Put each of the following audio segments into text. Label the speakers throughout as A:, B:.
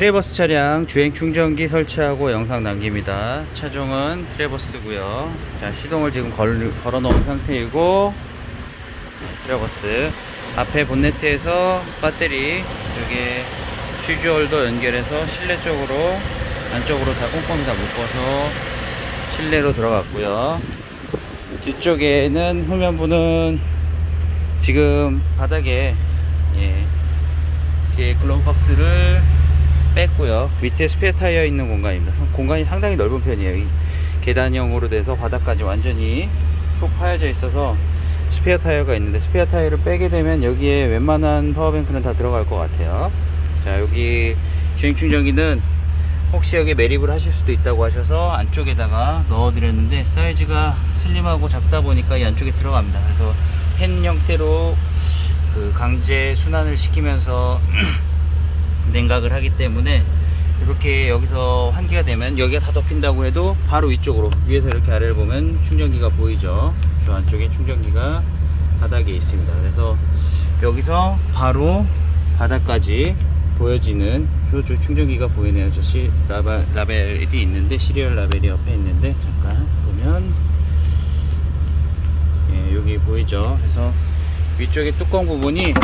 A: 트레버스 차량 주행 충전기 설치하고 영상 남깁니다. 차종은 트레버스고요. 자, 시동을 지금 걸, 걸어 놓은 상태이고 트레버스 앞에 본네트에서 배터리 여기에 퓨즈홀더 연결해서 실내 쪽으로 안쪽으로 다 꼼꼼히 다 묶어서 실내로 들어갔고요. 뒤쪽에는 후면부는 지금 바닥에 예, 이렇게 글러브 박스를 뺐고요. 밑에 스페어 타이어 있는 공간입니다. 공간이 상당히 넓은 편이에요. 이 계단형으로 돼서 바닥까지 완전히 푹 파여져 있어서 스페어 타이어가 있는데 스페어 타이어를 빼게 되면 여기에 웬만한 파워뱅크는 다 들어갈 것 같아요. 자 여기 주행 충전기는 혹시 여기 매립을 하실 수도 있다고 하셔서 안쪽에다가 넣어 드렸는데 사이즈가 슬림하고 작다 보니까 이 안쪽에 들어갑니다. 그래서 펜 형태로 그 강제 순환을 시키면서 냉각을 하기 때문에 이렇게 여기서 환기가 되면 여기가 다 덮인다고 해도 바로 위쪽으로 위에서 이렇게 아래를 보면 충전기가 보이죠? 저 안쪽에 충전기가 바닥에 있습니다. 그래서 여기서 바로 바닥까지 보여지는 저 충전기가 보이네요. 저 시, 라바, 라벨이 있는데 시리얼 라벨이 옆에 있는데 잠깐 보면 예, 여기 보이죠? 그래서 위쪽에 뚜껑 부분이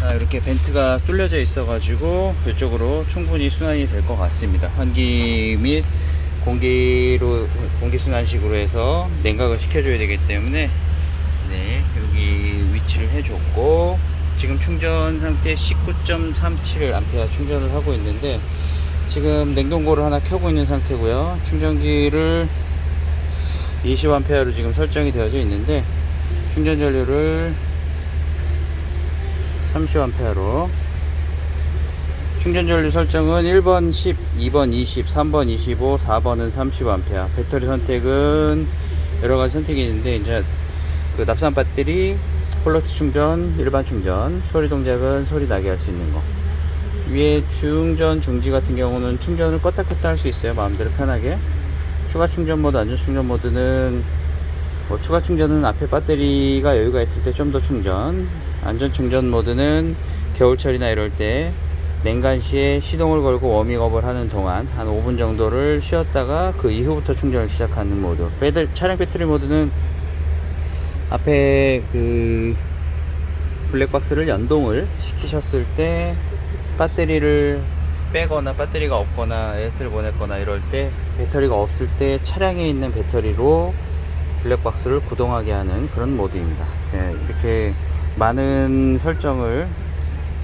A: 자, 이렇게 벤트가 뚫려져 있어 가지고 이쪽으로 충분히 순환이 될 것 같습니다. 환기 및 공기로 공기 순환식으로 해서 냉각을 시켜줘야 되기 때문에 네 여기 위치를 해줬고 지금 충전 상태 19.37A 충전을 하고 있는데 지금 냉동고를 하나 켜고 있는 상태고요. 충전기를 20A로 지금 설정이 되어져 있는데 충전 전류를 30A로. 충전 전류 설정은 1번 10, 2번 20, 3번 25, 4번은 30A 배터리 선택은 여러가지 선택이 있는데 이제 그 납산 배터리 폴러트 충전, 일반 충전 소리 동작은 소리 나게 할 수 있는 거. 위에 충전 중지 같은 경우는 충전을 껐다 켰다 할 수 있어요 마음대로 편하게. 추가 충전 모드, 안전 충전 모드는 뭐 추가 충전은 앞에 배터리가 여유가 있을 때 좀 더 충전 안전 충전 모드는 겨울철이나 이럴 때 냉간 시에 시동을 걸고 워밍업을 하는 동안 한 5분 정도를 쉬었다가 그 이후부터 충전을 시작하는 모드. 배들, 차량 배터리 모드는 앞에 그 블랙박스를 연동을 시키셨을 때 배터리를 빼거나 배터리가 없거나 S를 보냈거나 이럴 때 배터리가 없을 때 차량에 있는 배터리로 블랙박스를 구동하게 하는 그런 모드입니다. 예, 이렇게 많은 설정을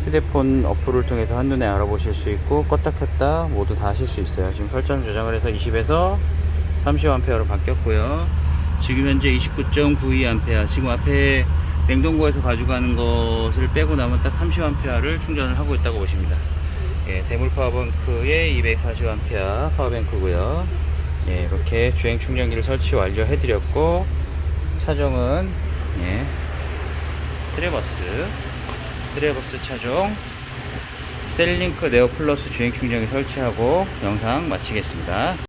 A: 휴대폰 어플을 통해서 한눈에 알아보실 수 있고 껐다 켰다 모두 다 하실 수 있어요. 지금 설정 조정을 해서 20에서 30A로 바뀌었고요. 지금 현재 29.92A 지금 앞에 냉동고에서 가져가는 것을 빼고 나면 딱 30A를 충전을 하고 있다고 보십니다. 예, 대물 파워뱅크에 240A 파워뱅크고요. 예, 이렇게 주행 충전기를 설치 완료해 드렸고 차종은 예, 트레버스 트레버스 차종 셀링크 네오 플러스 주행 충전기 설치하고 영상 마치겠습니다.